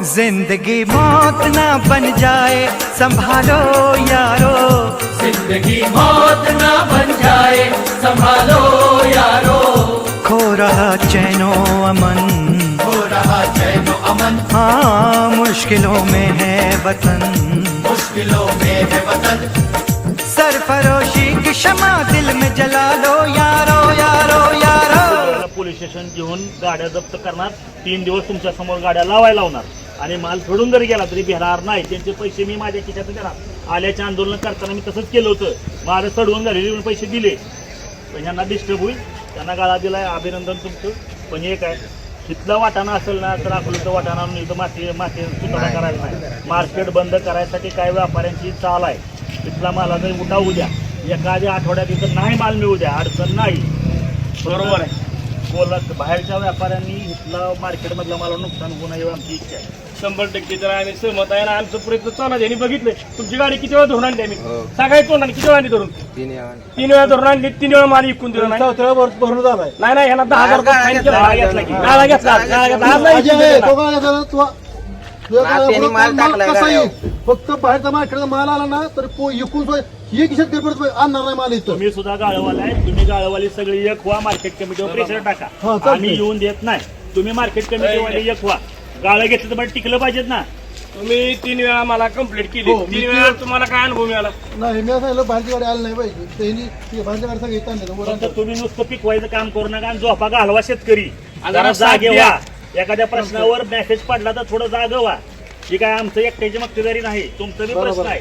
जिंदगी मौत ना बन जाए संभालो यारो। जिंदगी मौत ना बन जाए संभालो यारो। खो रहा चैनो अमन। हो रहा चैनो अमन। हाँ मुश्किलों में है वतन। मुश्किलों में है वतन। सरफरोशी की क्षमा दिल में जला लो यारो यारो यारो। पोलीस स्टेशन घेऊन गाड्या जप्त करणार. तीन दिवस तुमच्यासमोर गाड्या लावायला लावणार. आणि माल सोडून जरी गेला तरी भेटणार नाही. त्यांचे पैसे मी माझ्या खिशातून देणार. आल्याचे आंदोलन करताना मी तसंच केलं होतं. माझं चढवून झालेले पैसे दिले. पण ह्यांना डिस्टर्ब होईल. त्यांना गाळा दिलाय. अभिनंदन तुमचं. पण हे काय तिथला वाटाणा असेल ना तर आपलं वाटाणा इथं माती माती सुधारणा करायला नाही. मार्केट बंद करायसाठी काय व्यापाऱ्यांची चाल आहे. तिथला मालाचा उठा उद्या एखाद्या आठवड्यात इथं नाही माल मिळू द्या. अडचण नाही. बरोबर आहे. बोला बाहेरच्या व्यापाऱ्यांनी इथला मार्केटमधला मला नुकसान होऊ नये आमची इच्छा आहे. शंभर टक्के तर आम्ही सहमत आहे आणि आमचं प्रयत्न चालू आहे. यांनी बघितलंय. तुमची गाडी किती वेळा धरून आणली आम्ही? सकाळी तोंड आणली किती वेळा आणली धरून? तीन वेळा धरून आणली तीन वेळा माल इकून दिला नाही. भरून झालाय. नाही नाही ह्यांना दहा हजार घेतला घेतला माल टाकलाय गाड्यावर. फक्त बाहेरचा मार्केटचा माल आला ना तर पो- इकून सोय ही गडबड आणणार नाही माल इथं. तुम्ही सुद्धा गाळवाला आहे. तुम्ही गाळवाली सगळी एक व्हा मार्केट कमिटीवर प्रेशर हा, टाका. चालतंय. आम्ही येऊन देत नाही. तुम्ही मार्केट कमिटीवाले एक व्हा. गाळं घेतलं तर मला टिकलं पाहिजेत ना. तुम्ही तीन वेळा मला कंप्लीट केली. हो, मी तीन ते- वेळा तुम्हाला काय अनुभव मिळाला? नाही मी सांगितलं बाहेरची गाडी आली नाही पाहिजे त्यांनी ती बाहेरच्या गाडी सांगितलं आणलं फक्त. तुम्ही नुसतं पिकवायचं काम करू नका आणि झोपा घालवा शेतकरी. आणि जरा जरा जागे द्या. व्हा. एखाद्या प्रश्नावर मेसेज पडला तर थोडं जाग व्हा ही काय आमचं एकट्याची मक्तेदारी नाही. तुमचं बी प्रश्न आहे.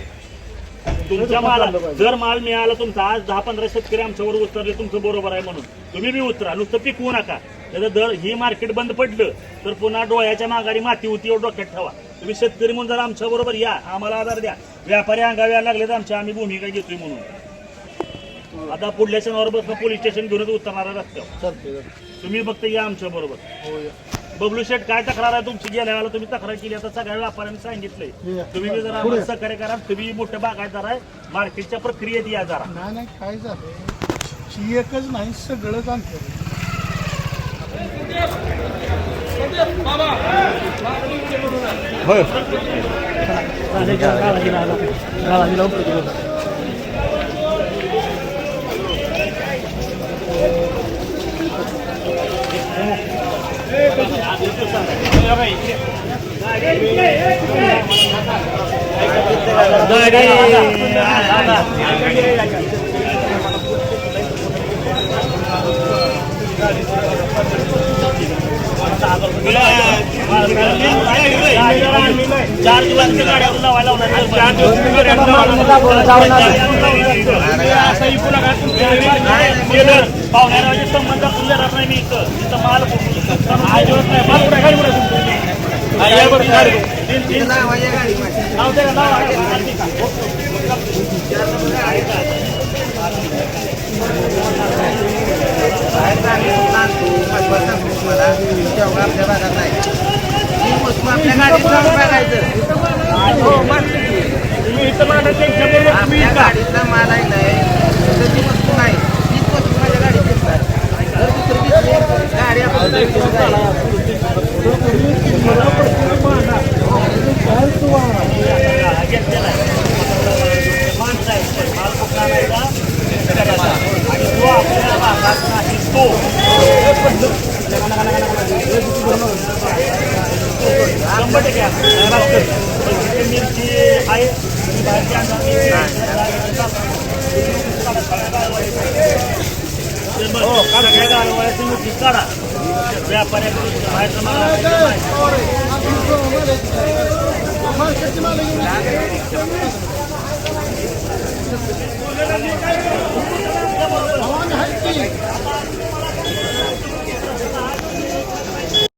तुमच्या माला जर माल मिळाला तुमचा आज दहा पंधरा शेतकरी आमच्यावर उतरले तुमचं बरोबर आहे म्हणून. तुम्ही बी उतरा नुसतं पिकवू नका. त्याचं दर ही मार्केट बंद पडलं तर पुन्हा डोळ्याच्या माघारी माती होती एवढं डोक्यात ठेवा. तुम्ही शेतकरी म्हणून जर आमच्या बरोबर या आम्हाला आधार द्या. व्यापारी अंगावे यायला लागले तर आमच्या आम्ही भूमिका घेतोय म्हणून. आता पुढल्या शनिवार बसून पोलीस स्टेशन घेऊनच उतरणार रस्त्यावर. तुम्ही फक्त या आमच्या बरोबर. हो, या. बबलू शेठ काय तक्रार आहे तुमची गेल्या वेळेला तुम्ही तक्रार केली आता सगळ्या व्यापाऱ्यांनी सांगितलंय. तुम्ही बी जरा. आम्हाला सहकार्य करा तुम्ही मोठे बागायतदार आहे मार्केटच्या प्रक्रियेत या जरा नाही नाही काय झालं ही एकच नाही सगळंच आणतं चार दिवस गाड्या लावायला चार दिवस असं संबंध फुलले राहत नाही मी इथं माल आज दिवस नाही गाडी कुठे तुमची? हा, या बरं, गाडी बरं. तीन तीन लावायच्या गाडी माझी. नाव द्या, नाव आहे. बाहेर गाडी आणतो, पाचवा सांगतो तुम्हाला. तेव्हा आपल्या भागात नाही. ही वस्तू आपल्या गाडीत जाऊन बघायचं. हो, मग. तुम्ही इथं मांडा त्यांच्याबरोबर तुम्ही आपल्या इका. गाडीतला माल आहे नाही तर ती वस्तू नाही तीच वस्तू माझ्या गाडीत दिसतात जर दुसरी दिसली गाडी आपण गाडीत जाईल. घेतलेला आहे. माणसं आहेत ते. माल कुठला आणायचा? शेतकऱ्याचा. आणि जो आपल्या भागात नाही तो शंभर टक्के आहे. पण जिथे मिरची आहे ती बाहेरची आणणार हो सगळ्या गाडवायची मिरची काढा व्यापाऱ्याकडून बाहेरचा माल